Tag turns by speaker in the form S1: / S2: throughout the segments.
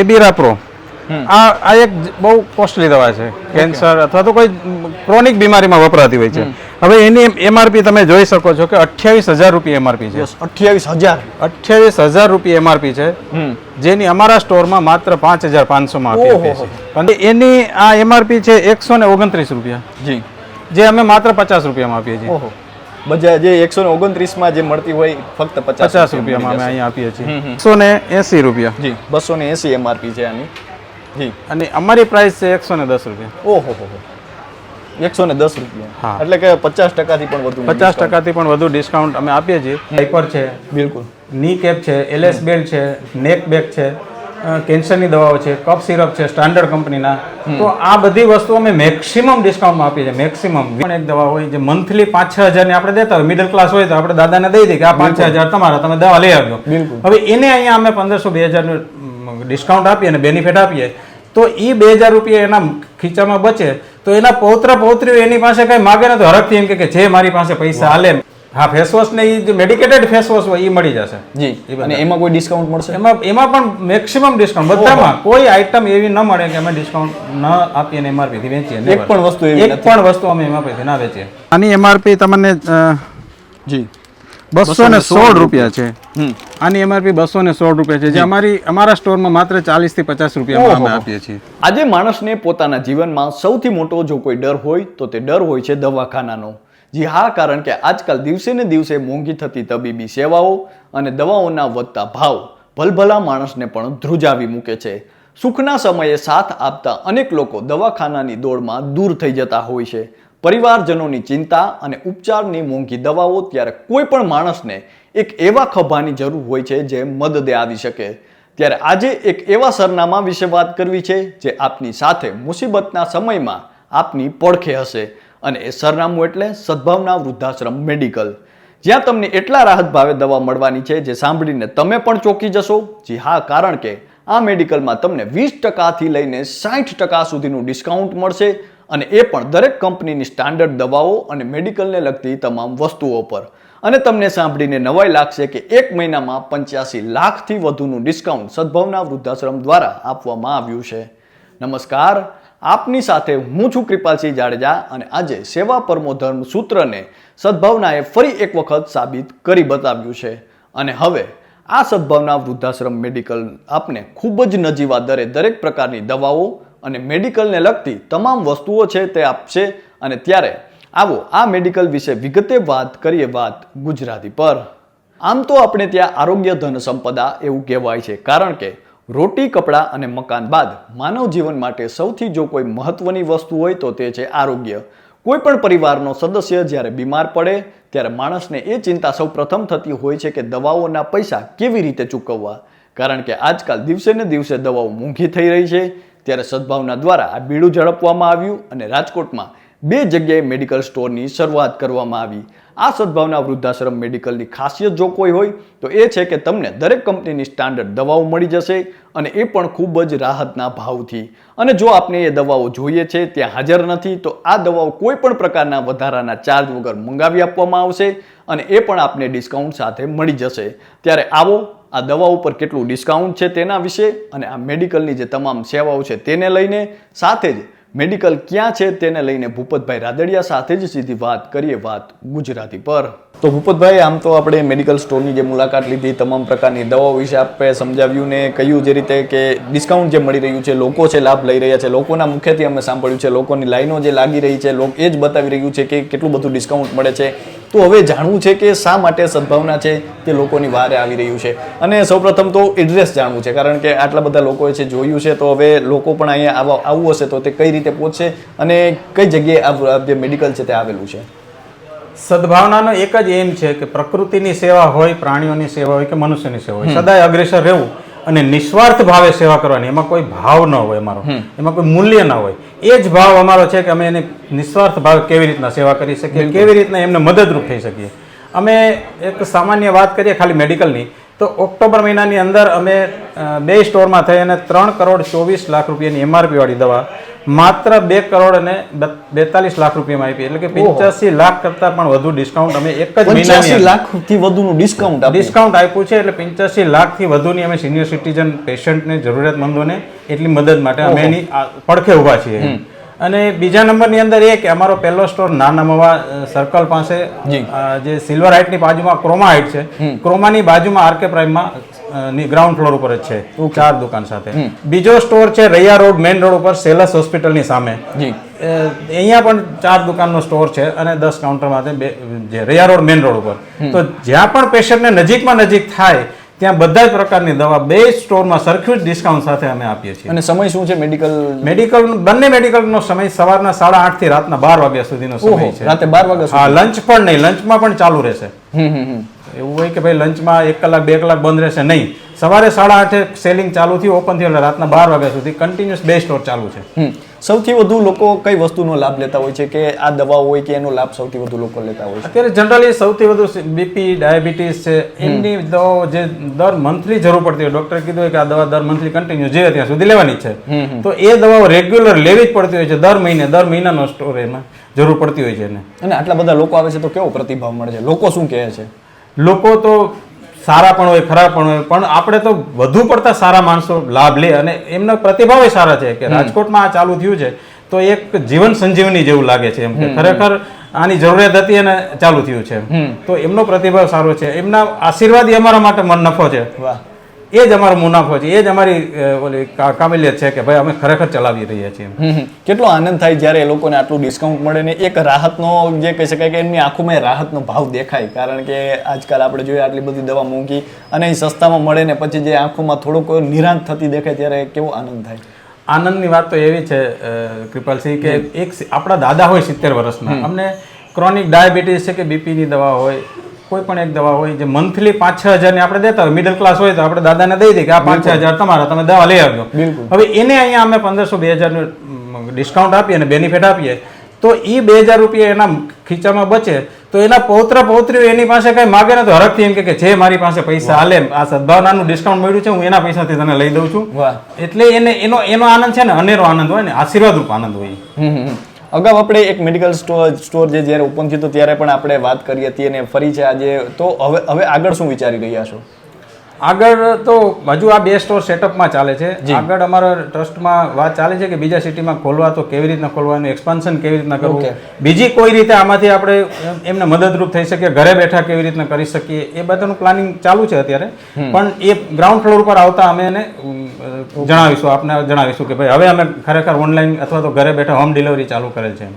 S1: એબીરા pro. આ આ એક બહુ કોસ્ટલી દવા છે. કેન્સર અથવા તો કોઈ ક્રોનિક બીમારીમાં વપરાતી હોય છે. હવે એની એમઆરપી તમે જોઈ શકો છો કે અઠ્યાવીસ હજાર રૂપિયા એમઆરપી છે.
S2: અઠ્યાવીસ હજાર.
S1: અઠ્યાવીસ હજાર રૂપિયા એમઆરપી છે. જેની અમારા સ્ટોરમાં માત્ર પાંચ હજાર પાંચસોમાં આપી છે. એની આ એમઆરપી છે એકસો ને ઓગણત્રીસ રૂપિયા.
S2: જી.
S1: જે અમે માત્ર પચાસ રૂપિયામાં આપીએ છીએ.
S2: બજાર જે એકસો ને ઓગણત્રીસમાં જે મળતી હોય ફક્ત પચાસ
S1: પચાસ રૂપિયામાં અમે અહીંયા આપીએ છીએ. એકસો ને એસી રૂપિયા.
S2: જી બસો ને એસી એમઆરપી છે આની. જી.
S1: અને અમારી પ્રાઇસ છે એકસો ને દસ રૂપિયા.
S2: ઓહો હો એકસો ને દસ રૂપિયા.
S1: હા.
S2: એટલે કે પચાસ ટકાથી પણ વધુ
S1: પચાસ ટકાથી પણ વધુ ડિસ્કાઉન્ટ અમે આપીએ છીએ. હાઇપર છે.
S2: બિલકુલ.
S1: ની કેપ છે એલએસ બેલ્ટ છે નેક બેક છે. કેન્સરની દવાઓ છે કફ સિરપ છે સ્ટાન્ડર્ડ કંપનીના. તો આ બધી વસ્તુ અમે મેક્સિમમ ડિસ્કાઉન્ટમાં આપીએ છીએ મેક્સિમમ. પણ એક દવા હોય જે મંથલી પાંચ છ હજારની આપણે દેતા હોય મિડલ ક્લાસ હોય તો આપણે દાદાને દઈ દઈએ કે આ પાંચ છ હજાર તમારા તમે દવા લઈ આવજો. હવે એને અહીંયા અમે પંદરસો બે હજારનું ડિસ્કાઉન્ટ આપીએ અને બેનિફિટ આપીએ. તો એ બે હજાર રૂપિયા એના ખીચામાં બચે. તો એના પૌત્ર પૌત્રીઓ એની પાસે કઈ માગે ને તો હરખથી એમ કે કે જે મારી પાસે પૈસા હાલે હા ફેસ વોશ ને એ જે મેડિકેટેડ ફેસ વોશ હોય એ મળી જશે.
S2: જી અને એમાં કોઈ ડિસ્કાઉન્ટ મળશે?
S1: એમાં એમાં પણ મેક્સિમમ ડિસ્કાઉન્ટ બધામાં કોઈ આઈટમ એવી ન મળે કે અમે ડિસ્કાઉન્ટ ન આપીએ અને એમઆરપી થી વેચીએ
S2: એક પણ વસ્તુ એવી
S1: એક પણ વસ્તુ અમે એમઆરપી થી ના વેચીએ. આની એમઆરપી તમને
S2: જી
S1: બસો ને સોળ રૂપિયા છે.
S2: હમ.
S1: આની એમઆરપી બસો ને સોળ રૂપિયા છે જે અમારી અમારા સ્ટોરમાં માત્ર ચાલીસથી પચાસ રૂપિયામાં અમે આપીએ છીએ.
S2: આજે માણસને પોતાના જીવનમાં સૌથી મોટો જો કોઈ ડર હોય તો તે ડર હોય છે દવાખાનાનો. જી હા, કારણ કે આજકાલ દિવસે ને દિવસે મોંઘી થતી તબીબી સેવાઓ અને દવાઓના વધતા ભાવ ભલભલા માણસને પણ ધ્રુજાવી મૂકે છે. સુખના સમયે સાથ આપતા અનેક લોકો દવાખાનાની દોડમાં દૂર થઈ જતા હોય છે. પરિવારજનોની ચિંતા અને ઉપચારની મોંઘી દવાઓ ત્યારે કોઈ પણ માણસને એક એવા ખભાની જરૂર હોય છે જે મદદે આવી શકે. ત્યારે આજે એક એવા સરનામા વિશે વાત કરવી છે જે આપની સાથે મુસીબતના સમયમાં આપની પડખે હશે. અને એ સરનામું એટલે સદભાવના વૃદ્ધાશ્રમ મેડિકલ. જ્યાં તમને એટલા રાહત ભાવે દવા મળવાની છે જે સાંભળીને તમે પણ ચોંકી જશો. જી હા, કારણ કે આ મેડિકલમાં તમને વીસ ટકાથી લઈને સાઠ ટકા સુધીનું ડિસ્કાઉન્ટ મળશે અને એ પણ દરેક કંપનીની સ્ટાન્ડર્ડ દવાઓ અને મેડિકલને લગતી તમામ વસ્તુઓ પર. અને તમને સાંભળીને નવાઈ લાગશે કે એક મહિનામાં પંચ્યાસી લાખથી વધુનું ડિસ્કાઉન્ટ સદભાવના વૃદ્ધાશ્રમ દ્વારા આપવામાં આવ્યું છે. નમસ્કાર. આપની સાથે હું છું કૃપાલસિંહ જાડેજા અને આજે સેવા પરમો ધર્મ સૂત્રને સદભાવનાએ ફરી એક વખત સાબિત કરી બતાવ્યું છે. અને હવે આ સદભાવના વૃદ્ધાશ્રમ મેડિકલ આપને ખૂબ જ નજીવા દરે દરેક પ્રકારની દવાઓ અને મેડિકલને લગતી તમામ વસ્તુઓ છે તે આપશે અને ત્યારે આવો આ મેડિકલ વિશે વિગતે વાત કરીએ વાત ગુજરાતી પર. આમ તો આપણે ત્યાં આરોગ્ય ધન સંપદા એવું કહેવાય છે, કારણ કે રોટી, કપડાં અને મકાન બાદ માનવ જીવન માટે સૌથી જો કોઈ મહત્વની વસ્તુ હોય તો તે છે આરોગ્ય. કોઈ પણ પરિવારનો સદસ્ય જ્યારે બીમાર પડે, ત્યારે માણસને એ ચિંતા સૌ પ્રથમ થતી હોય છે કે દવાઓના પૈસા કેવી રીતે ચૂકવવા. કારણ કે આજકાલ દિવસે ને દિવસે દવાઓ મોંઘી થઈ રહી છે. ત્યારે સદભાવના દ્વારા આ બીડું ઝડપવામાં આવ્યું અને રાજકોટમાં બે જગ્યાએ મેડિકલ સ્ટોરની શરૂઆત કરવામાં આવી. આ સદભાવના વૃદ્ધાશ્રમ મેડિકલની ખાસિયત જો કોઈ હોય, તો એ છે કે તમને દરેક કંપનીની સ્ટાન્ડર્ડ દવાઓ મળી જશે અને એ પણ ખૂબ જ રાહતના ભાવથી. અને જો આપને એ દવાઓ જોઈએ છે, ત્યાં હાજર નથી, તો આ દવાઓ કોઈ પણ પ્રકારના વધારાના ચાર્જ વગર મંગાવી આપવામાં આવશે અને એ પણ આપને ડિસ્કાઉન્ટ સાથે મળી જશે. ત્યારે આવો, આ દવાઓ પર કેટલું ડિસ્કાઉન્ટ છે તેના વિશે અને આ મેડિકલની જે તમામ સેવાઓ છે તેને લઈને સાથે જ મેડિકલ ક્યાં છે તેને લઈને ભૂપતભાઈ રાદડિયા સાથે જ સીધી વાત કરીએ વાત ગુજરાતી પર. તો ભૂપતભાઈ, આમ તો આપણે મેડિકલ સ્ટોરની જે મુલાકાત લીધી, તમામ પ્રકારની દવાઓ વિશે આપણે સમજાવ્યું ને કહ્યું જે રીતે કે ડિસ્કાઉન્ટ જે મળી રહ્યું છે, લોકો છે લાભ લઈ રહ્યા છે. લોકોના મુખ્યથી અમે સાંભળ્યું છે, લોકોની લાઈનો જે લાગી રહી છે, લોકો એ જ બતાવી રહ્યું છે કે કેટલું બધું ડિસ્કાઉન્ટ મળે છે. તો હવે જાણવું છે કે શા માટે સદભાવના છે તે લોકોની વારે આવી રહ્યું છે? અને સૌપ્રથમ તો એડ્રેસ જાણવું છે, કારણ કે આટલા બધા લોકોએ છે જોયું છે, તો હવે લોકો પણ અહીંયા આવવા આવવું હશે તો તે કઈ રીતે પહોંચશે અને કઈ જગ્યાએ આ જે મેડિકલ છે તે આવેલું છે?
S1: સદભાવનાનો એક જ એમ છે કે પ્રકૃતિની સેવા હોય પ્રાણીઓની સેવા હોય કે મનુષ્યની સેવા હોય. સદાય અગ્રેસર રહેવું અને નિસ્વાર્થ ભાવે સેવા કરવાની. એમાં કોઈ ભાવ ન હોય અમારો. એમાં કોઈ મૂલ્ય ન હોય. એ જ ભાવ અમારો છે કે અમે એને નિસ્વાર્થ ભાવે કેવી રીતના સેવા કરી શકીએ કેવી રીતના એમને મદદરૂપ થઈ શકીએ. અમે એક સામાન્ય વાત કરીએ ખાલી મેડિકલની તો ઓક્ટોબર મહિનાની અંદર અમે બે સ્ટોરમાં થઈ અને ત્રણ કરોડ ચોવીસ લાખ રૂપિયાની એમઆરપીવાળી દવા માત્ર બે કરોડ અને બેતાલીસ લાખ રૂપિયામાં આપી. એટલે કે પંચ્યાસી લાખ કરતા પણ વધુ ડિસ્કાઉન્ટ અમે એક જ મહિનાની
S2: લાખથી વધુનું ડિસ્કાઉન્ટ
S1: ડિસ્કાઉન્ટ આપ્યું છે એટલે પંચ્યાસી લાખથી વધુની અમે સિનિયર સિટીઝન પેશન્ટને જરૂરિયાતમંદોને એટલી મદદ માટે અમે એની પડખે ઊભા છીએ. અને બીજા નંબરની અંદર એ કે અમારો પહેલો સ્ટોર નાના મવા સર્કલ પાસે
S2: જે.
S1: સિલ્વર હાઇટની બાજુમાં ક્રોમા હાઇટ છે. ક્રોમાની બાજુમાં આરકે પ્રાઇમમાં ગ્રાઉન્ડ ફ્લોર ઉપર જ છે ચાર દુકાન સાથે. બીજો સ્ટોર છે રૈયા રોડ મેઇન રોડ ઉપર સેલસ હોસ્પિટલની સામે. અહીંયા પણ ચાર દુકાનનો સ્ટોર છે અને દસ કાઉન્ટરમાં બે જે રૈયા રોડ મેઇન રોડ ઉપર. તો જ્યાં પણ પેશન્ટને નજીકમાં નજીક થાય ત્યાં બધા જ પ્રકારની દવા બે સ્ટોરમાં સરખું જ ડિસ્કાઉન્ટ સાથે અમે આપીએ છીએ.
S2: અને સમય શું છે મેડિકલ
S1: મેડિકલ બંને મેડિકલનો સમય સવારના સાડા આઠથી રાતના બાર વાગ્યા સુધીનો સમય છે.
S2: રાતે બાર વાગ્યા
S1: હા લંચ પણ નહીં લંચમાં પણ ચાલુ રહેશે.
S2: હમ હમ હમ.
S1: એવું હોય કે ભાઈ લંચમાં એક કલાક બે કલાક બંધ રહેશે નહીં. સવારે સાડા આઠે સેલિંગ ચાલુ થયું ઓપન થયું એટલે રાતના બાર વાગ્યા સુધી કન્ટિન્યુઅસ બે સ્ટોર ચાલુ છે.
S2: સૌથી વધુ લોકો કઈ વસ્તુનો લાભ લેતા હોય છે કે આ દવાઓ હોય કે એનો લાભ સૌથી વધુ લોકો લેતા હોય છે?
S1: અત્યારે જનરલી સૌથી વધુ બીપી ડાયાબિટીસ છે એમની દવાઓ જે દર મંથલી જરૂર પડતી હોય. ડોક્ટરે કીધું હોય કે આ દવા દર મંથલી કન્ટિન્યુ જે ત્યાં સુધી લેવાની છે. તો એ દવાઓ રેગ્યુલર લેવી જ પડતી હોય છે દર મહિને દર મહિનાનો સ્ટોર એમાં જરૂર પડતી હોય છે એને.
S2: અને આટલા બધા લોકો આવે છે તો કેવો પ્રતિભાવ મળે છે? લોકો શું કહે છે?
S1: લોકો તો સારા પણ હોય ખરાબ પણ હોય પણ આપણે તો વધુ પડતા સારા માણસો લાભ લે અને એમના પ્રતિભાવ સારા છે કે રાજકોટમાં આ ચાલુ થયું છે તો એક જીવન સંજીવની જેવું લાગે છે એમ કે ખરેખર આની જરૂરિયાત હતી અને ચાલુ થયું છે તો એમનો પ્રતિભાવ સારો છે. એમના આશીર્વાદ અમારા માટે મન નફો છે.
S2: વાહ.
S1: એ જ અમારો મુનાફો છે. એ જ અમારી ઓલી કાબિલિયત છે કે ભાઈ અમે ખરેખર ચલાવી રહ્યા છીએ.
S2: કેટલો આનંદ થાય જ્યારે એ લોકોને આટલું ડિસ્કાઉન્ટ મળે ને એક રાહતનો જે કહી શકાય કે એમની આંખોમાં રાહતનો ભાવ દેખાય. કારણ કે આજકાલ આપણે જોઈએ આટલી બધી દવા મૂકી અને એ સસ્તામાં મળે ને પછી જે આંખોમાં થોડોક નિરાંત થતી દેખાય ત્યારે કેવો આનંદ થાય?
S1: આનંદની વાત તો એવી છે કૃપાલસિંહ કે એક આપણા દાદા હોય સિત્તેર વર્ષના. અમને ક્રોનિક ડાયાબિટીસ છે કે બીપીની દવા હોય કોઈ પણ એક દવા હોય જે મંથલી પાંચ છ હજારની આપણે દેતા હોય મિડલ ક્લાસ હોય તો આપણે દાદાને દઈ દઈએ કે આ પાંચ છ હજાર તમારા તમે દવા લઈ આવજો. હવે એને અહીંયા અમે પંદરસો બે હજારનું ડિસ્કાઉન્ટ આપીએ અને બેનિફિટ આપીએ. તો એ બે હજાર રૂપિયા એના ખીચામાં બચે તો એના પૌત્ર પૌત્રીઓ એની પાસે કઈ માગે ને તો હરખથી એમ કે જે મારી પાસે પૈસા હાલે આ સદભાવનાનું ડિસ્કાઉન્ટ મળ્યું છે હું એના પૈસાથી તને લઈ દઉં છું. એટલે એને એનો એનો આનંદ છે ને અનેરો આનંદ હોય ને આશીર્વાદ રૂપ આનંદ હોય.
S2: અગાઉ આપણે એક મેડિકલ સ્ટોર સ્ટોર જે જ્યારે ઓપન થયું ત્યારે પણ આપણે વાત કરી હતી અને ફરી છે આજે. તો હવે હવે આગળ શું વિચારી રહ્યા છો?
S1: આગળ તો હજુ આ બે સ્ટોર સેટઅપમાં ચાલે છે. આગળ અમારા ટ્રસ્ટમાં વાત ચાલે છે કે બીજા સિટીમાં ખોલવા તો કેવી રીતના ખોલવાનું એક્સપાન્શન કેવી રીતના કરવું. બીજી કોઈ રીતે આમાંથી આપણે એમને મદદરૂપ થઈ શકીએ ઘરે બેઠા કેવી રીતના કરી શકીએ એ બધાનું પ્લાનિંગ ચાલુ છે અત્યારે. પણ એ ગ્રાઉન્ડ ફ્લોર પર આવતા અમે એને જણાવીશું આપને જણાવીશું કે ભાઈ હવે અમે ખરેખર ઓનલાઈન અથવા તો ઘરે બેઠા હોમ ડિલિવરી ચાલુ કરેલ છે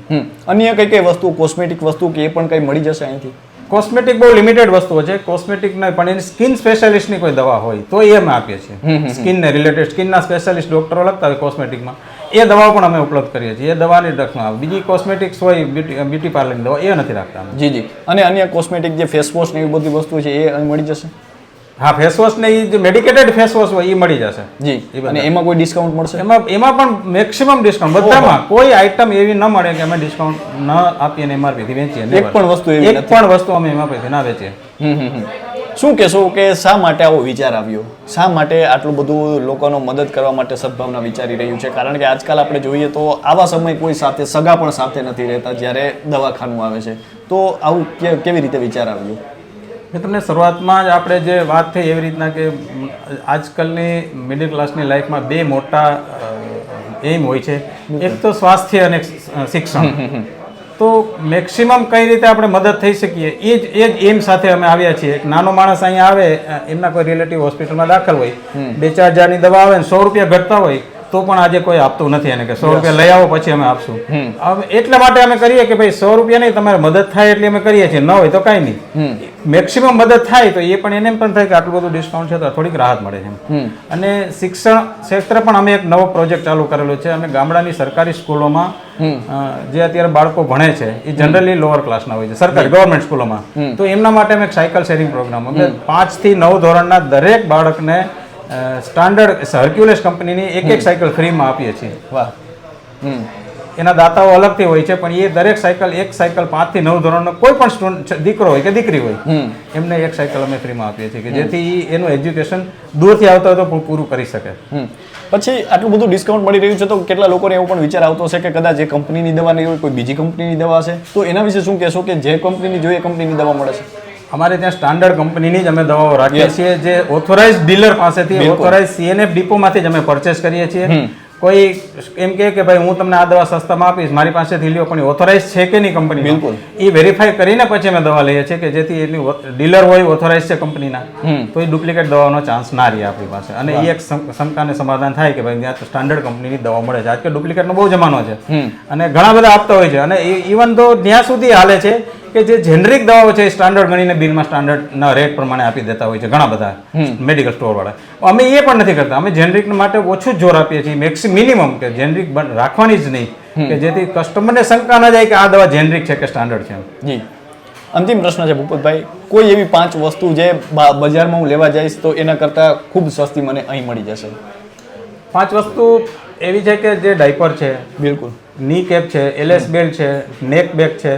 S2: અન્ય કઈ કઈ વસ્તુ કોસ્મેટિક વસ્તુ કે એ પણ કઈ મળી જશે અહીંથી?
S1: કોસ્મેટિક બહુ લિમિટેડ વસ્તુઓ છે. કોસ્મેટિક નહીં પણ એની સ્કિન સ્પેશિયાલિસ્ટની કોઈ દવા હોય તો એ અમે આપીએ છીએ. સ્કિનને રિલેટેડ સ્કિનના સ્પેશિયાલિસ્ટ ડોક્ટરો લખતા હોય કોસ્મેટિકમાં એ દવાઓ પણ અમે ઉપલબ્ધ કરીએ છીએ. એ દવાની રકમાં આવે. બીજી કોસ્મેટિક્સ હોય બ્યુટી બ્યુટી પાર્લરની દવા એ નથી રાખતા
S2: જી જી. અને અન્ય કોસ્મેટિક જે ફેસ વોશ ને એવી બધી વસ્તુ છે એ મળી જશે?
S1: હા ફેસ વોશ ને જે મેડિકેટેડ ફેસ વોશ હોય એ મળી જશે.
S2: જી અને એમાં કોઈ ડિસ્કાઉન્ટ મળશે?
S1: એમાં એમાં પણ મેક્સિમમ ડિસ્કાઉન્ટ બધામાં કોઈ આઈટમ એવી ન મળે કે અમે ડિસ્કાઉન્ટ ન આપીએ ને એમઆરપી થી વેચીએ
S2: એક પણ વસ્તુ એવી
S1: એક પણ વસ્તુ અમે એમઆરપી થી ના વેચીએ.
S2: શું કહેશો કે શા માટે આવો વિચાર આવ્યો? શા માટે આટલું બધું લોકોનો મદદ કરવા માટે સદભાવના વિચારી રહ્યું છે? કારણ કે આજકાલ આપણે જોઈએ તો આવા સમય કોઈ સાથે સગા પણ સાથે નથી રહેતા જ્યારે દવાખાનું આવે છે. તો આવું કે- કેવી રીતે વિચાર આવ્યો?
S1: મેં તમને શરૂઆતમાં જ આપણે જે વાત થઈ એવી રીતના કે આજકાલની મિડલ ક્લાસની લાઈફમાં બે મોટા એમ હોય છે. એક તો સ્વાસ્થ્ય અને શિક્ષણ. તો મેક્સિમમ કઈ રીતે આપણે મદદ થઈ શકીએ? એ જ એ જ એમ સાથે અમે આવ્યા છીએ. એક નાનો માણસ અહીંયા આવે એમના કોઈ રિલેટિવ હોસ્પિટલમાં દાખલ હોય. બે ચાર હજારની દવા આવે ને સો રૂપિયા ઘટતા હોય. તો પણ આજે કોઈ આપતું નથી એને કે સો રૂપિયા લઈ આવો પછી અમે આપશું. એટલા માટે અમે કરીએ કે ભાઈ સો રૂપિયા નહીં તમારે મદદ થાય એટલે અમે કરીએ છીએ. ન હોય તો કાંઈ નહીં. મેક્સિમમ મદદ થાય તો એ પણ એને પણ થાય કે આટલું બધું ડિસ્કાઉન્ટ છે તો થોડીક રાહત મળે છે અને શિક્ષણ ક્ષેત્રે પણ અમે એક નવો પ્રોજેક્ટ ચાલુ કરેલો છે. અમે ગામડાની સરકારી સ્કૂલોમાં જે અત્યારે બાળકો ભણે છે એ જનરલી લોઅર ક્લાસના હોય છે. સરકારી ગવર્મેન્ટ સ્કૂલોમાં. તો એમના માટે અમે એક સાયકલ શેરિંગ પ્રોગ્રામ અમે પાંચથી નવ ધોરણના દરેક બાળકને સ્ટાન્ડર્ડ હર્ક્યુલેસ કંપનીની એક એક સાયકલ ફ્રીમાં આપીએ છીએ.
S2: વાહ.
S1: એના દાતાઓ અલગથી હોય છે પણ એ દરેક સાયકલ એક સાયકલ પાંચથી નવ ધોરણનો કોઈ પણ સ્ટુડન્ટ દીકરો હોય કે દીકરી હોય એમને એક સાયકલ અમે ફ્રીમાં આપીએ છીએ કે જેથી એનું એજ્યુકેશન દૂરથી આવતા હોય તો પણ પૂરું કરી શકે.
S2: પછી આટલું બધું ડિસ્કાઉન્ટ મળી રહ્યું છે તો કેટલા લોકોને એવો પણ વિચાર આવતો હશે કે કદાચ જે કંપનીની દવા નહીં હોય કોઈ બીજી કંપનીની દવા હશે? તો એના વિશે શું કહેશો કે જે કંપનીની જોઈએ એ કંપનીની દવા મળે છે?
S1: અમારે ત્યાં સ્ટાન્ડર્ડ કંપનીની જ અમે દવાઓ રાખીએ છીએ જે ઓથોરાઇઝ ડીલર પાસેથી ઓથોરાઇઝ સીએનએફ ડિપોમાંથી જ અમે પરચેસ કરીએ છીએ. કોઈ એમ કે કે ભાઈ હું તમને આ દવા સસ્તામાં આપીશ મારી પાસેથી લ્યો પણ ઓથોરાઇઝ છે કે નહીં કંપની
S2: બિલકુલ.
S1: એ વેરીફાઈ કરીને પછી અમે દવા લઈએ છીએ કે જેથી એની ડીલર હોય ઓથોરાઇઝ છે કંપનીના તો એ ડુપ્લિકેટ દવાનો ચાન્સ ના રહે આપણી પાસે. અને એ એક શંકાને સમાધાન થાય કે ભાઈ ત્યાં સ્ટાન્ડર્ડ કંપનીની દવા મળે છે. આજકાલ ડુપ્લિકેટનો બહુ જમાનો છે. અને ઘણા બધા આપતા હોય છે. અને ઇવન તો ત્યાં સુધી હાલે છે. કે જે જેનરિક દવાઓ છે સ્ટાન્ડર્ડ ગણીને બિલમાં સ્ટાન્ડર્ડના રેટ પ્રમાણે આપી દેતા હોય છે ઘણા બધા મેડિકલ સ્ટોર વાળા. અમે એ પણ નથી કરતા. અમે જેનરિક માટે ઓછું જોર આપીએ છીએ. મેક્સી મિનિમમ કે જેનરિક રાખવાની જ નહીં. કે જેથી કસ્ટમરને શંકા ન જાય કે આ દવા જેનરિક છે કે સ્ટાન્ડર્ડ છે
S2: જી. અંતિમ પ્રશ્ન છે ભૂપતભાઈ. કોઈ એવી પાંચ વસ્તુ જે બજારમાં હું લેવા જઈશ તો એના કરતાં ખૂબ સસ્તી મને અહીં મળી જશે?
S1: પાંચ વસ્તુ એવી છે કે જે ડાયપર છે
S2: બિલકુલ.
S1: ની કેપ છે એલએસ બેલ્ટ છે નેક બેગ છે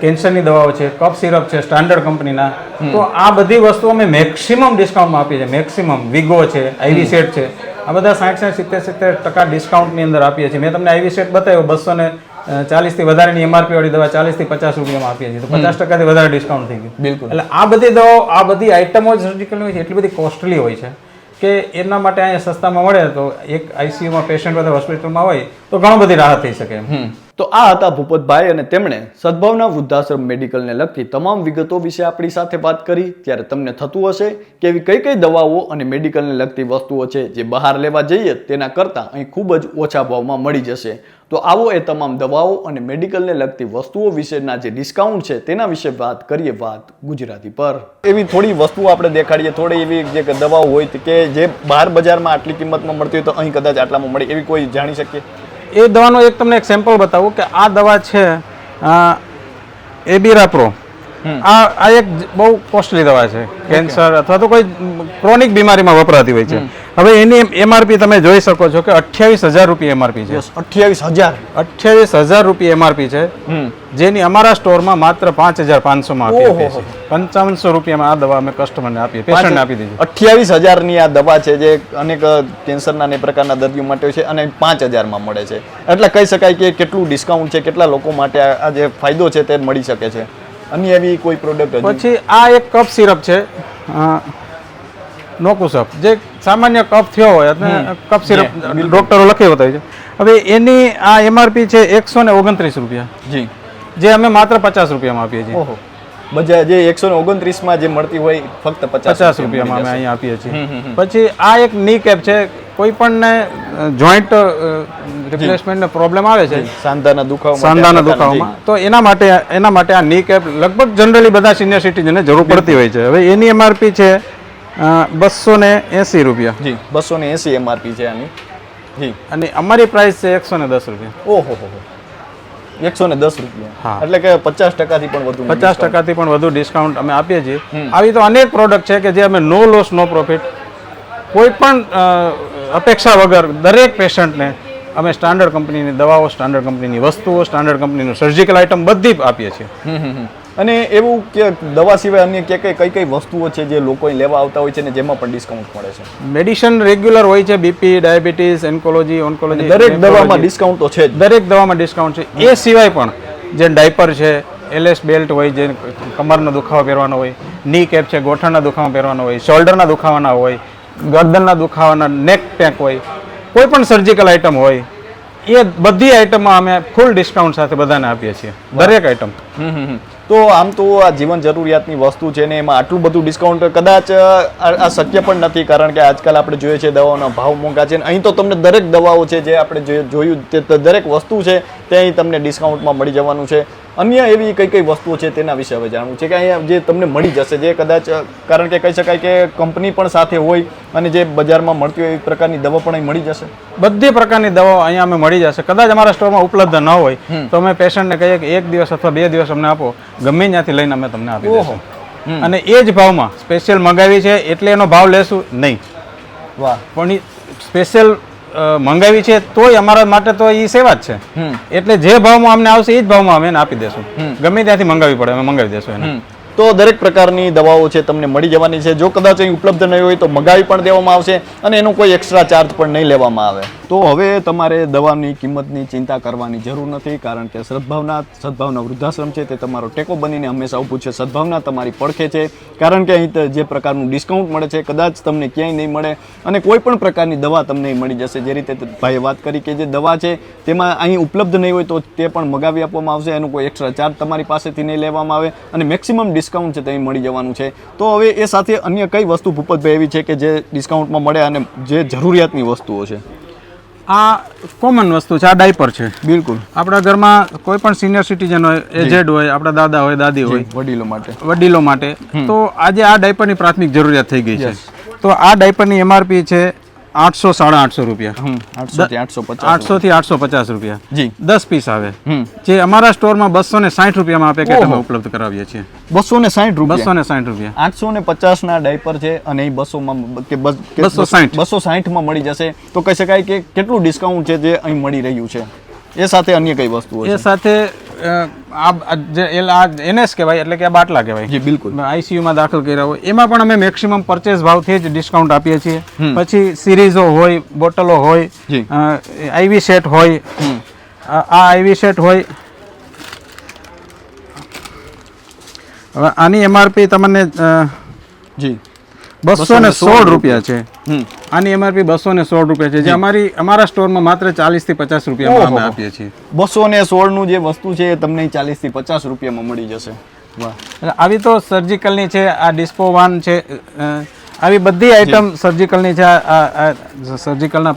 S1: કેન્સરની દવાઓ છે કફ સિરપ છે સ્ટાન્ડર્ડ કંપનીના. તો આ બધી વસ્તુ અમે મેક્સિમમ ડિસ્કાઉન્ટમાં આપીએ છીએ. મેક્સિમમ. વિગો છે આઈવી સેટ છે. આ બધા સાઠ સાઠ સિત્તેર સિત્તેર ટકા ડિસ્કાઉન્ટની અંદર આપીએ છીએ. મેં તમને આઈવી સેટ બતાવ્યો બસો ને ચાલીસથી વધારેની એમઆરપી વાળી દવા ચાલીસથી પચાસ રૂપિયામાં આપીએ છીએ. તો પચાસ ટકાથી વધારે ડિસ્કાઉન્ટ થઈ ગયું.
S2: બિલકુલ.
S1: એટલે આ બધી દવાઓ આ બધી આઇટમો સર્જિકલની હોય છે એટલી બધી કોસ્ટલી હોય છે કે એના માટે અહીંયા સસ્તામાં મળે તો એક આઈસીયુમાં પેશન્ટ બધા હોસ્પિટલમાં હોય તો ઘણો બધી રાહત થઈ શકે એમ.
S2: તો આ હતા ભૂપતભાઈ અને તેમણે સદભાવના વૃદ્ધાશ્રમ મેડિકલને લગતી તમામ વિગતો વિશે આપણી સાથે વાત કરી. ત્યારે તમને થતું હશે કે એવી કઈ કઈ દવાઓ અને મેડિકલને લગતી વસ્તુઓ છે જે બહાર લેવા જઈએ, તેના કરતાં અહીં ખૂબ જ ઓછા ભાવમાં મળી જશે. તો આવો એ તમામ દવાઓ અને મેડિકલને લગતી વસ્તુઓ વિશેના જે ડિસ્કાઉન્ટ છે તેના વિશે વાત કરીએ વાત ગુજરાતી પર. એવી થોડી વસ્તુઓ આપણે દેખાડીએ, થોડી એવી જે દવાઓ હોય કે જે બહાર બજારમાં આટલી કિંમતમાં મળતી હોય તો અહીં કદાચ આટલામાં મળે, એવી કોઈ જાણી શકીએ?
S1: એ દવાનો એક તમને એક સેમ્પલ બતાવું કે આ દવા છે એબીરાપ્રો આ આ એક બહુ કોસ્ટલી દવા છે. કેન્સર અથવા તો કોઈ ક્રોનિક બીમારીમાં વપરાતી હોય છે. હવે એની એમઆરપી તમે જોઈ શકો છો કે અઠ્યાવીસ હજાર રૂપિયા એમઆરપી છે.
S2: અઠ્યાવીસ હજાર.
S1: અઠ્યાવીસ હજાર રૂપિયા એમઆરપી છે. જેની અમારા સ્ટોરમાં માત્ર પાંચ હજાર પાંચસોમાં આપીએ. છીએ. પંચાવનસો રૂપિયામાં આ દવા અમે કસ્ટમરને આપીએ. પેશન્ટને આપી દીધી.
S2: અઠ્યાવીસ હજારની આ દવા છે જે અનેક કેન્સરના અનેક પ્રકારના દર્દીઓ માટે છે અને પાંચ હજારમાં મળે છે. એટલે કહી શકાય કે કેટલું ડિસ્કાઉન્ટ છે કેટલા લોકો માટે આ જે ફાયદો છે તે મળી શકે છે. અન્ય એવી કોઈ પ્રોડક્ટ
S1: પછી આ એક કપ સિરપ છે. નોકુસપ જે સામાન્ય કફ થયો હોય અને કફ સિરપ ડોક્ટરો લખી બતાવી છે. હવે એની આ એમઆરપી છે એકસો ને ઓગણત્રીસ રૂપિયા.
S2: જી.
S1: જે અમે માત્ર પચાસ રૂપિયામાં આપીએ છીએ.
S2: ઓહો. બજા જે એકસો ને ઓગણત્રીસમાં જે મળતી હોય ફક્ત પચાસ
S1: રૂપિયામાં અમે અહીંયા આપીએ છીએ. પછી આ એક ની કેપ છે. કોઈ પણ ને જોઈન્ટ રિપ્લેસમેન્ટ પ્રોબ્લેમ આવે છે.
S2: સાંધાના દુખાવા
S1: સાંધાના દુખાવામાં. તો એના માટે એના માટે આ ની કેપ લગભગ જનરલી બધા સિનિયર સિટીઝનને જરૂર પડતી હોય છે. હવે એની એમઆરપી છે બસો ને એંસી રૂપિયા.
S2: જી બસો ને એસી એમઆરપી છે આની. જી.
S1: અને અમારી પ્રાઇસ છે એકસો ને દસ રૂપિયા.
S2: ઓહો હો એકસો ને દસ રૂપિયા.
S1: હા.
S2: એટલે કે પચાસ ટકાથી પણ વધુ
S1: પચાસ ટકાથી પણ વધુ ડિસ્કાઉન્ટ અમે આપીએ છીએ. આવી તો અનેક પ્રોડક્ટ છે કે જે અમે નો લોસ નો પ્રોફિટ કોઈ પણ અપેક્ષા વગર દરેક પેશન્ટને અમે સ્ટાન્ડર્ડ કંપનીની દવાઓ સ્ટાન્ડર્ડ કંપનીની વસ્તુઓ સ્ટાન્ડર્ડ કંપનીનું સર્જિકલ આઇટમ બધી આપીએ છીએ.
S2: અને એવું કે દવા સિવાય અન્ય કે કઈ કઈ કઈ વસ્તુઓ છે જે લોકો લેવા આવતા હોય છે ને જેમાં પણ ડિસ્કાઉન્ટ મળે છે?
S1: મેડિસિન રેગ્યુલર હોય છે બીપી ડાયાબિટીસ એન્કોલોજી ઓન્કોલોજી
S2: દરેક દવામાં ડિસ્કાઉન્ટ તો છે જ.
S1: દરેક દવામાં ડિસ્કાઉન્ટ છે. એ સિવાય પણ જે ડાયપર છે એલએસ બેલ્ટ હોય જે કમરનો દુખાવો પહેરવાનો હોયની કેપ છે ગોઠણના દુખાવા પહેરવાનો હોય શોલ્ડરના દુખાવાના હોય ગરદનના દુખાવાના નેક પેક હોય કોઈ પણ સર્જિકલ આઇટમ હોય એ બધી આઇટમમાં અમે ફૂલ ડિસ્કાઉન્ટ સાથે બધાને આપીએ છીએ. દરેક આઇટમ.
S2: તો આમ તો આ જીવન જરૂરિયાતની વસ્તુ છે ને એમાં આટલું બધું ડિસ્કાઉન્ટ કદાચ આ શક્ય પણ નથી, કારણ કે આજકાલ આપણે જોઈએ છે દવાઓના ભાવ મોંઘા છે અહીં તો તમને દરેક દવાઓ છે જે આપણે જોયું તે દરેક વસ્તુ છે તે અહીં તમને ડિસ્કાઉન્ટમાં મળી જવાનું છે. અન્ય એવી કઈ કઈ વસ્તુઓ છે તેના વિશે હવે જાણવું છે કે અહીંયા જે તમને મળી જશે જે કદાચ કારણ કે કહી શકાય કે કંપની પણ સાથે હોય અને જે બજારમાં મળતી હોય એ પ્રકારની દવા પણ અહીં મળી જશે?
S1: બધી પ્રકારની દવાઓ અહીંયા અમે મળી જશે. કદાચ અમારા સ્ટોરમાં ઉપલબ્ધ ન હોય તો અમે પેશન્ટને કહીએ કે એક દિવસ અથવા બે દિવસ અમને આપો. ગમે ત્યાંથી લઈને અમે તમને આપી દઈશું. અને એ જ ભાવમાં સ્પેશિયલ મંગાવી છે એટલે એનો ભાવ લેશું નહીં.
S2: વાહ.
S1: પણ સ્પેશિયલ મંગાવી છે તોય અમારા માટે તો એ સેવા જ છે. એટલે જે ભાવમાં અમને આવશે એ જ ભાવમાં અમે આપી દેશું. ગમે ત્યાંથી મંગાવી પડે અમે મંગાવી દેશું એને.
S2: તો દરેક પ્રકારની દવાઓ છે તમને મળી જવાની છે. જો કદાચ અહીં ઉપલબ્ધ નહીં હોય તો મગાવી પણ દેવામાં આવશે અને એનો કોઈ એક્સ્ટ્રા ચાર્જ પણ નહીં લેવામાં આવે. તો હવે તમારે દવાની કિંમતની ચિંતા કરવાની જરૂર નથી કારણ કે સદભાવના સદભાવના વૃદ્ધાશ્રમ છે તે તમારો ટેકો બનીને હંમેશા ઊભું છે. સદભાવના તમારી પડખે છે કારણ કે અહીં જે પ્રકારનું ડિસ્કાઉન્ટ મળે છે, કદાચ તમને ક્યાંય નહીં મળે અને કોઈ પણ પ્રકારની દવા તમને મળી જશે. જે રીતે ભાઈએ વાત કરી કે જે દવા છે તેમાં અહીં ઉપલબ્ધ નહીં હોય તો તે પણ મગાવી આપવામાં આવશે. એનો કોઈ એક્સ્ટ્રા ચાર્જ તમારી પાસેથી નહીં લેવામાં આવે અને મેક્સિમમ ડિસ્કાઉન્ટ છે તે મળી જવાનું છે. તો હવે એ સાથે અન્ય કઈ વસ્તુ ભૂપતભાઈ એવી છે કે જે ડિસ્કાઉન્ટમાં મળે અને જે જરૂરિયાતની વસ્તુઓ છે?
S1: આ કોમન વસ્તુ છે આ ડાયપર છે.
S2: બિલકુલ.
S1: આપણા ઘરમાં કોઈ પણ સિનિયર સિટીઝન હોય એજેડ હોય આપણા દાદા હોય દાદી હોય
S2: વડીલો માટે.
S1: વડીલો માટે. તો આજે આ ડાયપરની પ્રાથમિક જરૂરિયાત થઈ ગઈ છે. તો આ ડાયપરની એમઆરપી છે આઠસો સાડા આઠસો રૂપિયા.
S2: આઠસો થી આઠસો પચાસ
S1: રૂપિયા.
S2: જી.
S1: દસ પીસ આવે. જે અમારા સ્ટોરમાં બસો ને સાઠ રૂપિયામાં આપે કે ઉપલબ્ધ કરાવીએ છીએ.
S2: બસો ને સાઠ રૂપિયા.
S1: બસો ને સાઠ રૂપિયા.
S2: આઠસો ને પચાસ ના ડાયપર છે અને એ બસોમાં કે બસો સાઠ
S1: 260.
S2: બસો સાહીઠમાં મળી જશે. તો કહી શકાય કે કેટલું ડિસ્કાઉન્ટ છે જે અહીં મળી રહ્યું છે? એ સાથે અન્ય કઈ વસ્તુઓ
S1: એ સાથે આ આ જે એલ આ એનએસ કહેવાય એટલે કે આ બાટલા કહેવાય.
S2: જી બિલકુલ.
S1: આઈસીયુમાં દાખલ કર્યા હોય. એમાં પણ અમે મેક્સિમમ પરચેસ ભાવથી જ ડિસ્કાઉન્ટ આપીએ છીએ. પછી સિરીઝો હોય બોટલો હોય આઈવી સેટ હોય આ આઈવી સેટ હોય. હવે આની એમઆરપી તમને
S2: જી.
S1: બસો ને સોળ રૂપિયા છે. આની એમઆરપી બસો ને સોળ રૂપિયા છે. જે અમારી અમારા સ્ટોરમાં માત્ર ચાલીસથી પચાસ રૂપિયામાં અમે આપીએ છીએ.
S2: બસો ને સોળનું જે વસ્તુ છે એ તમને ચાલીસથી પચાસ રૂપિયામાં મળી જશે.
S1: આવી તો સર્જિકલની છે આ ડિસ્પો વાન છે આવી બધી આઈટમ સર્જિકલની છે સર્જિકલના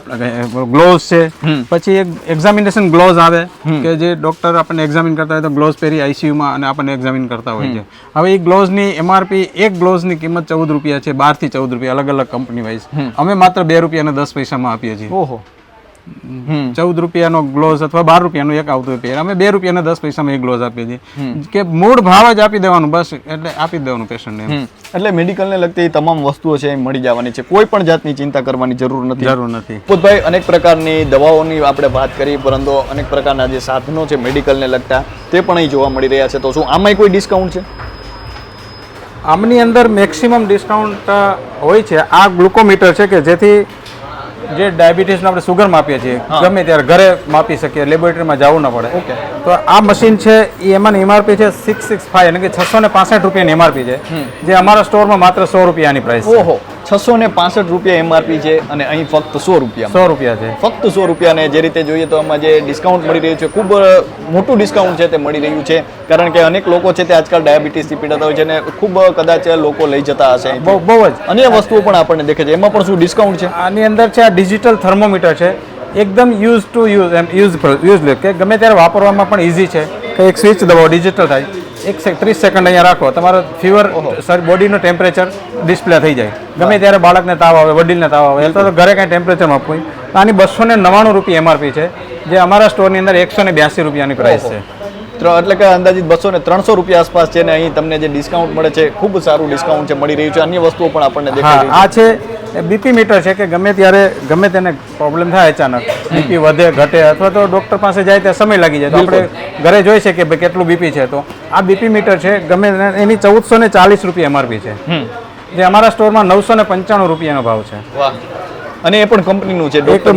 S1: ગ્લોવ્સ છે. પછી એક એક્ઝામિનેશન ગ્લોવ્સ આવે કે જે ડોક્ટર આપણને એક્ઝામિન કરતા હોય તો ગ્લોવ્સ પહેરી આઈસીયુમાં અને આપણને એક્ઝામિન કરતા હોય છે. હવે એ ગ્લોવ્સની એમઆરપી એક ગ્લોવ્સની કિંમત ચૌદ રૂપિયા છે બારથી ચૌદ રૂપિયા અલગ અલગ કંપની વાઇઝ અમે માત્ર બે રૂપિયા અને દસ પૈસામાં આપીએ છીએ.
S2: ઓહો.
S1: ચૌદ રૂપિયાનો ગ્લોઝ અથવા બાર રૂપિયાનો એક આવતું પેર અમે બે રૂપિયા અને દસ પૈસામાં એક ગ્લોઝ આપીએ છીએ. કે મૂળ ભાવ જ આપી દેવાનું બસ એટલે આપી દેવાનું પેશન્ટને.
S2: એટલે મેડિકલને લગતી તમામ વસ્તુઓ છે એ મળી જવાની છે. કોઈ પણ જાતની ચિંતા કરવાની જરૂર નથી.
S1: જરૂર નથી.
S2: ભૂપતભાઈ અનેક પ્રકારની દવાઓની આપણે વાત કરી પરંતુ અનેક પ્રકારના જે સાધનો છે મેડિકલને લગતા તે પણ અહીં જોવા મળી રહ્યા છે. તો શું આમાંય કોઈ ડિસ્કાઉન્ટ છે?
S1: આમની અંદર મેક્સિમમ ડિસ્કાઉન્ટ હોય છે. આ ગ્લુકોમીટર છે કે જેથી જે ડાયાબિટીસનો આપણે સુગર માપીએ છીએ ગમે ત્યારે ઘરે માપી શકીએ લેબોરેટરીમાં જવું ન પડે. તો આ મશીન છે એ એમાં એમઆરપી છે સિક્સ સિક્સ ફાઈવ એટલે કે છસો ને પાસઠ રૂપિયાની એમઆરપી છે જે અમારા સ્ટોરમાં માત્ર સો રૂપિયાની પ્રાઇસ
S2: ઓહો છસો ને પાસઠ રૂપિયા એમઆરપી છે અને અહીં ફક્ત સો રૂપિયા.
S1: સો રૂપિયા છે.
S2: ફક્ત સો રૂપિયાને જે રીતે જોઈએ તો આમાં જે ડિસ્કાઉન્ટ મળી રહ્યું છે ખૂબ મોટું ડિસ્કાઉન્ટ છે તે મળી રહ્યું છે. કારણ કે અનેક લોકો છે તે આજકાલ ડાયાબિટીસથી પીડાતા હોય છે અને ખૂબ કદાચ લોકો લઈ જતા હશે
S1: બહુ બહુ જ.
S2: અન્ય વસ્તુઓ પણ આપણને દેખે છે. એમાં પણ શું ડિસ્કાઉન્ટ છે?
S1: આની અંદર છે આ ડિજિટલ થર્મોમીટર છે. એકદમ યુઝ ટુ યુઝ એમ યુઝ યુઝ કે ગમે ત્યારે વાપરવામાં પણ ઇઝી છે કે એક સ્વિચ દબાવો ડિજિટલ થાય. એક સે ત્રીસ સેકન્ડ અહીંયા રાખો તમારો ફીવર બોડીનું ટેમ્પરેચર ડિસ્પ્લે થઈ જાય. ગમે ત્યારે બાળકને તાવ આવે વડીલને તાવ આવે એટલે તો ઘરે કાંઈ ટેમ્પરેચર માપવું આની બસો ને નવ્વાણું રૂપિયા એમઆરપી છે જે અમારા સ્ટોરની અંદર એકસો ને બ્યાસી રૂપિયાની પ્રાઇસ છે.
S2: એટલે કે અંદાજિત બસો ને ત્રણસો રૂપિયા આસપાસ છે ને અહીં તમને જે ડિસ્કાઉન્ટ મળે છે ખૂબ સારું ડિસ્કાઉન્ટ છે મળી રહ્યું છે. અન્ય વસ્તુઓ પણ આપણને
S1: દેખાય આ છે બીપી મીટર છે કે ગમે ત્યારે ગમે તેને પ્રોબ્લેમ થાય અચાનક. બીપી વધે ઘટે અથવા તો ડૉક્ટર પાસે જાય ત્યાં સમય લાગી જાય. તો આપણે ઘરે જોઈ શકીએ કે ભાઈ કેટલું બીપી છે. તો આ બીપી મીટર છે ગમે એની ચૌદસો ને ચાલીસ રૂપિયા એમઆરપી છે. જે અમારા સ્ટોરમાં નવસો ને પંચાણું રૂપિયાનો ભાવ છે.
S2: છે અને એ પણ કંપનીનું છે ડોક્ટર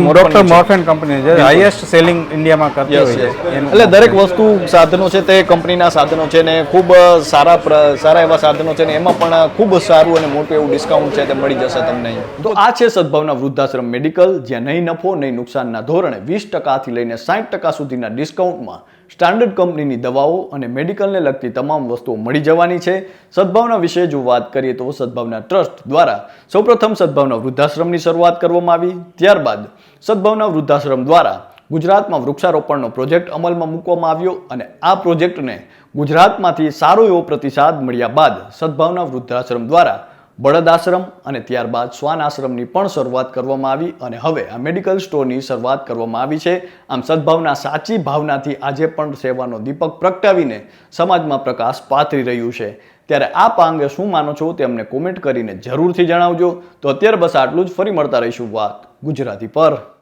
S1: મોર્ફેન કંપની છે હાઈએસ્ટ સેલિંગ ઇન્ડિયામાં કરતી હોય છે.
S2: એટલે દરેક વસ્તુ સાધનો છે તે કંપનીના સાધનો છે ને ખૂબ સારા સારા એવા સાધનો છે ને એમાં પણ ખૂબ સારું અને મોટું એવું ડિસ્કાઉન્ટ છે તે મળી જશે તમને તો આ છે સદભાવના વૃદ્ધાશ્રમ મેડિકલ જ્યાં નહીં નફો નહીં નુકસાનના ધોરણે વીસ ટકાથી લઈને સાઠ ટકા સુધીના ડિસ્કાઉન્ટમાં સ્ટાન્ડર્ડ કંપનીની દવાઓ અને મેડિકલને લગતી તમામ વસ્તુઓ મળી જવાની છે. સદભાવના વિશે જો વાત કરીએ તો સદભાવના ટ્રસ્ટ દ્વારા સૌપ્રથમ સદભાવના વૃદ્ધાશ્રમની શરૂઆત કરવામાં આવી. ત્યારબાદ સદભાવના વૃદ્ધાશ્રમ દ્વારા ગુજરાતમાં વૃક્ષારોપણનો પ્રોજેક્ટ અમલમાં મૂકવામાં આવ્યો અને આ પ્રોજેક્ટને ગુજરાતમાંથી સારો એવો પ્રતિસાદ મળ્યા બાદ સદભાવના વૃદ્ધાશ્રમ દ્વારા બળદ આશ્રમ અને ત્યારબાદ શ્વાન આશ્રમની પણ શરૂઆત કરવામાં આવી અને હવે આ મેડિકલ સ્ટોરની શરૂઆત કરવામાં આવી છે. આમ સદભાવના, સાચી ભાવનાથી આજે પણ સેવાનો દીપક પ્રગટાવીને સમાજમાં પ્રકાશ પાથરી રહ્યું છે. ત્યારે આપ આ અંગે શું માનો છો તે અમને કોમેન્ટ કરીને જરૂરથી જણાવજો. તો અત્યારે બસ આટલું જ. ફરી મળતા રહીશું વાત ગુજરાતી પર.